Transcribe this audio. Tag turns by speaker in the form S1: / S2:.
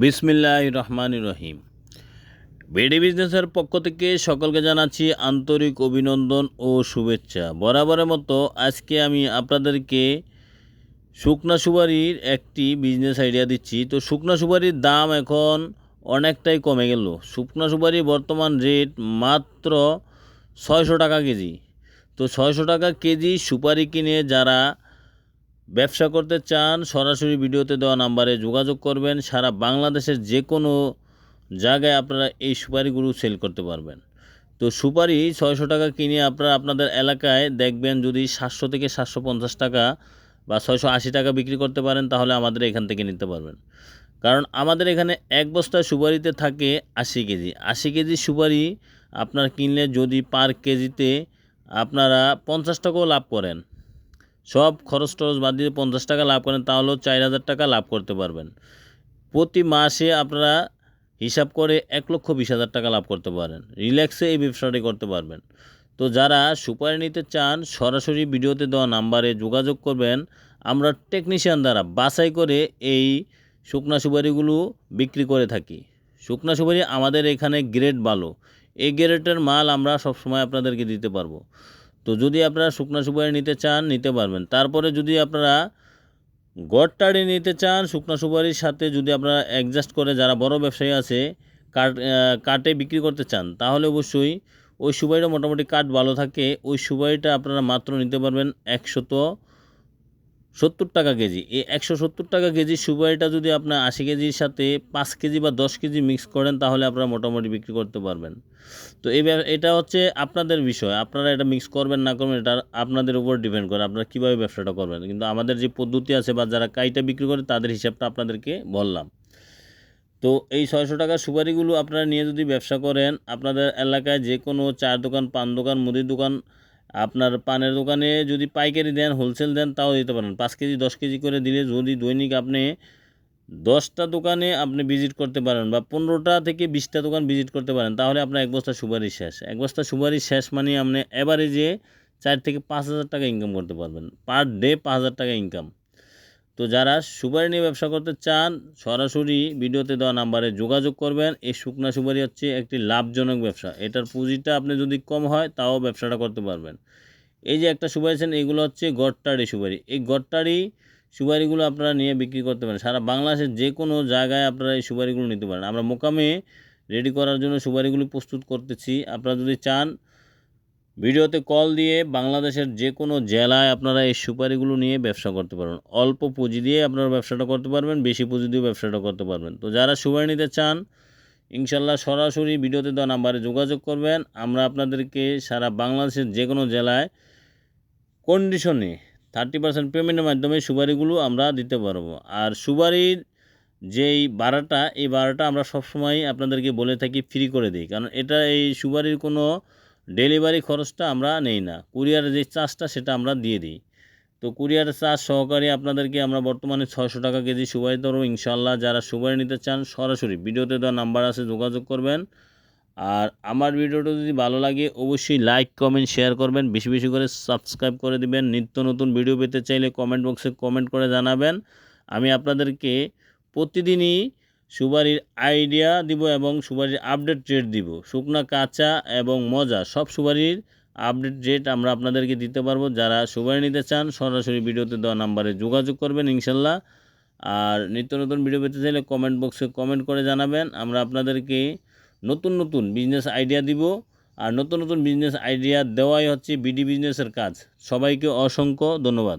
S1: বিসমিল্লাহ রহমান রহিম। বেডি বিজনেসের পক্ষ থেকে সকলকে জানাচ্ছি আন্তরিক অভিনন্দন ও শুভেচ্ছা। বরাবরের মতো আজকে আমি আপনাদেরকে শুকনা সুপারির একটি বিজনেস আইডিয়া দিচ্ছি। তো শুকনা সুপারির দাম এখন অনেকটাই কমে গেল। শুকনা সুপারি বর্তমান রেট মাত্র ছয়শো টাকা কেজি। তো ছয়শো টাকা কেজি সুপারি কিনে যারা ব্যবসা করতে চান, সরাসরি ভিডিওতে দেওয়া নাম্বারে যোগাযোগ করবেন। সারা বাংলাদেশের যে কোনো জায়গায় আপনারা এই সুপারিগুলো সেল করতে পারবেন। তো সুপারি ছয়শো টাকা কিনে আপনারা আপনাদের এলাকায় দেখবেন যদি সাতশো থেকে সাতশো পঞ্চাশ টাকা বা ছয়শো আশি টাকা বিক্রি করতে পারেন, তাহলে আমাদের এখান থেকে নিতে পারবেন। কারণ আমাদের এখানে এক বস্তা সুপারিতে থাকে আশি কেজি। আশি কেজি সুপারি আপনার কিনলে যদি পার কেজিতে আপনারা পঞ্চাশ টাকাও লাভ করেন। সব খরচ টরচ বাদ দিয়ে পঞ্চাশ টাকা লাভ করেন, তাহলেও চার হাজার টাকা লাভ করতে পারবেন। প্রতি মাসে আপনারা হিসাব করে এক লক্ষ বিশ হাজার টাকা লাভ করতে পারেন। রিল্যাক্সে এই ব্যবসাটি করতে পারবেন। তো যারা সুপারি নিতে চান, সরাসরি ভিডিওতে দেওয়া নাম্বারে যোগাযোগ করবেন। আমরা টেকনিশিয়ান দ্বারা বাছাই করে এই শুকনা সুপারিগুলো বিক্রি করে থাকি। শুকনা সুপারি আমাদের এখানে গ্রেড ভালো। এই গ্রেডের মাল আমরা সবসময় আপনাদেরকে দিতে পারব। তো যদি আপনারা শুকনা সুপারি নিতে চান, নিতে পারবেন। তারপরে যদি আপনারা গড়টাড়ি নিতে চান, শুকনা সুপারির সাথে যদি আপনারা অ্যাডজাস্ট করে যারা বড় ব্যবসায়ী আছে কাট কাটে বিক্রি করতে চান, তাহলে অবশ্যই ওই সুপারিটা মোটামুটি কাঠ ভালো থাকে। ওই সুপারিটা আপনারা মাত্র নিতে পারবেন একশত সত্তর টাকা কেজি। এই একশো সত্তর টাকা কেজি সুপারিটা যদি আপনার আশি কেজির সাথে পাঁচ কেজি বা দশ কেজি মিক্স করেন, তাহলে আপনারা মোটামুটি বিক্রি করতে পারবেন। তো এই এটা হচ্ছে আপনাদের বিষয়, আপনারা এটা মিক্স করবেন না করবেন, এটা আপনাদের উপর ডিপেন্ড করে আপনারা কীভাবে ব্যবসাটা করবেন। কিন্তু আমাদের যে পদ্ধতি আছে বা যারা কাইটা বিক্রি করে, তাদের হিসাবটা আপনাদেরকে বললাম। তো এই ছয়শো টাকার সুপারিগুলো আপনারা নিয়ে যদি ব্যবসা করেন, আপনাদের এলাকায় যে কোনো চার দোকান পান দোকান, মুদির দোকান আপনার পানের দোকানে যদি পাইকারি দেন হোলসেল দেন, তাও দিতে পারেন। পাঁচ কেজি, দশ কেজি করে দিলে যদি দৈনিক আপনি দশটা দোকানে আপনি ভিজিট করতে পারেন বা পনেরোটা থেকে বিশটা দোকান ভিজিট করতে পারেন, তাহলে আপনার এক বস্তা সুপারি শেষ। এক বস্তা সুপারি শেষ মানে আপনি এভারেজে চার থেকে পাঁচ হাজার টাকা ইনকাম করতে পারবেন। পার ডে পাঁচ হাজার টাকা ইনকাম তো যারা সুপারি নিয়ে ব্যবসা করতে চান, সরাসরি ভিডিওতে দেওয়া নাম্বারে যোগাযোগ করবেন। এই শুকনা সুপারি হচ্ছে একটি লাভজনক ব্যবসা। এটার পুঁজিটা আপনি যদি কম হয়, তাও ব্যবসাটা করতে পারবেন। এই যে একটা সুপারি আছেন, এগুলো হচ্ছে গড়টাড়ি সুপারি। এই গড়টাড়ি সুপারিগুলো আপনারা নিয়ে বিক্রি করতে পারেন। সারা বাংলাদেশের যে কোনো জায়গায় আপনারা এই সুপারিগুলো নিতে পারেন। আমরা মোকামে রেডি করার জন্য সুপারিগুলো প্রস্তুত করতেছি। আপনারা যদি চান ভিডিওতে কল দিয়ে বাংলাদেশের যে কোনো জেলায় আপনারা এই সুপারিগুলো নিয়ে ব্যবসা করতে পারবেন। অল্প পুঁজি দিয়ে আপনারা ব্যবসাটা করতে পারবেন, বেশি পুঁজি দিয়ে ব্যবসাটা করতে পারবেন। তো যারা সুপারি নিতে চান, ইনশাল্লাহ সরাসরি ভিডিওতে দেওয়া নাম্বারে যোগাযোগ করবেন। আমরা আপনাদেরকে সারা বাংলাদেশের যে কোনো জেলায় কন্ডিশনে থার্টি পার্সেন্ট পেমেন্টের মাধ্যমে সুপারিগুলো আমরা দিতে পারব। আর সুপারির যেই ভাড়াটা এই ভাড়াটা আমরা সবসময় আপনাদেরকে বলে থাকি ফ্রি করে দিই। কারণ এটা এই সুপারির কোনো ডেলিভারি খরচটা আমরা নেই না। কুরিয়ারের যে চার্জটা সেটা আমরা দিয়ে দিই। তো কুরিয়ার চার্জ সহকারে আপনাদেরকে আমরা বর্তমানে ছয়শো টাকা কেজি সুপারি ধরো ইনশাল্লাহ যারা সুবাই নিতে চান সরাসরি ভিডিওতে দেওয়া নাম্বার আছে যোগাযোগ করবেন। আর আমার ভিডিওটা যদি ভালো লাগে অবশ্যই লাইক, কমেন্ট, শেয়ার করবেন। বেশি বেশি করে সাবস্ক্রাইব করে দিবেন। নিত্য নতুন ভিডিও পেতে চাইলে কমেন্ট বক্সে কমেন্ট করে জানাবেন। আমি আপনাদেরকে প্রতিদিনই সুপারির আইডিয়া দিব এবং সুপারির আপডেট রেট দিব। শুকনা, কাঁচা এবং মজা সব সুপারির আপডেট রেট আমরা আপনাদেরকে দিতে পারব। যারা সুপারি নিতে চান, সরাসরি ভিডিওতে দেওয়া নাম্বারে যোগাযোগ করবেন ইনশাল্লাহ। আর নিত্য নতুন ভিডিও পেতে চাইলে কমেন্ট বক্সে কমেন্ট করে জানাবেন। আমরা আপনাদেরকে নতুন নতুন বিজনেস আইডিয়া দিব। আর নতুন নতুন বিজনেস আইডিয়া দেওয়াই হচ্ছে বিডি বিজনেসের কাজ। সবাইকে অসংখ্য ধন্যবাদ।